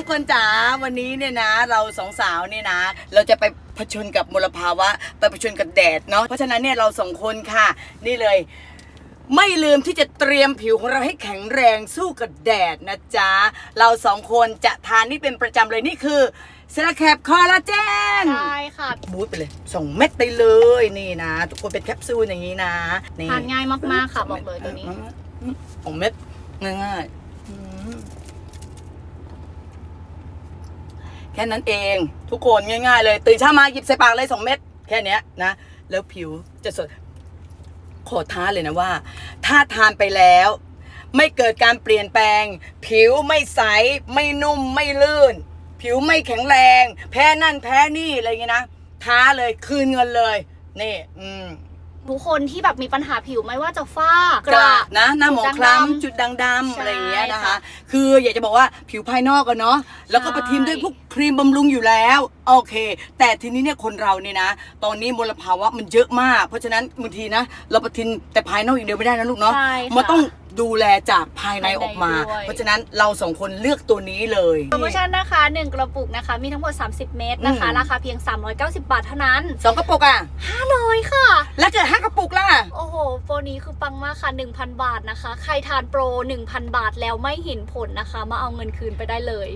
ทุกคนจ๋าวันนี้เนี่ยนะ เราสองสาวเนี่ยนะ เราจะไปผชนกับมลภาวะ ไปผชนกับแดดเนาะเพราะฉะนั้นเนี่ยเราสองคนค่ะ นี่เลย ไม่ลืมที่จะเตรียมผิวของเราให้แข็งแรงสู้กับแดดนะจ๊ะ เราสองคนจะทานนี่เป็นประจำเลยนี่คือเซราแคปคอลลาเจน ใช่ค่ะ บูทไปเลยสองเม็ดไปเลยนี่นะ ทุกคนเป็นแคปซูลอย่างนี้นะนี่ทานง่ายมากๆค่ะบอกเลยตัวนี้สองเม็ดง่ายๆอืม แค่นั้นเอง ทุกคนง่าย ๆ เลย ตื่นเช้ามาหยิบใส่ปากเลยสองเม็ดแค่นี้นะ แล้วผิวจะสดขอท้าเลยนะว่า ถ้าทานไปแล้ว ไม่เกิดการเปลี่ยนแปลง ผิวไม่ใส ไม่นุ่มไม่ลื่น ผิวไม่แข็งแรง แพ้นั่นแพ้นี่อะไรอย่างเงี้ยนะท้าเลยคืนเงินเลย นี่ อืม ทุกคนที่แบบมีปัญหาผิวไม่ว่าจะฝ้ากกระระนะหน้าหมองคล้ำจุจุดดด่างดำด่างดำใช่อะไรอย่างเงี้ยนะคะค่ะคืออยากจะบอกว่าผิวภายนอกกันเนาะแล้วก็ใช่ประทิมด้วยพวกครีมบำรุงอยู่แล้วโอเค แต่ทีนี้เนี่ยคนเราเนี่ยนะ ตอนนี้มลภาวะมันเยอะมาก เพราะฉะนั้นบางทีนะ เราประทินแต่ภายนอกอย่างเดียวไม่ได้นะลูกเนาะใช่ค่ะมันต้องดูแลจากภายในภายในออกมาด้วยเพราะฉะนั้นเราสองคนเลือกตัวนี้เลยโปรโมชั่นนะคะ 1 กระปุกนะคะ มีทั้งหมด 30 เม็ดนะคะอืมราคาเพียง 390 บาทเท่านั้นสองกระปุกอะ500 ค่ะ แล้วเกิด นี้คือปังมากค่ะ 1,000 บาทนะคะ ใครทานโปร 1,000 บาทแล้วไม่เห็นผลนะคะ มาเอาเงินคืนไปได้เลย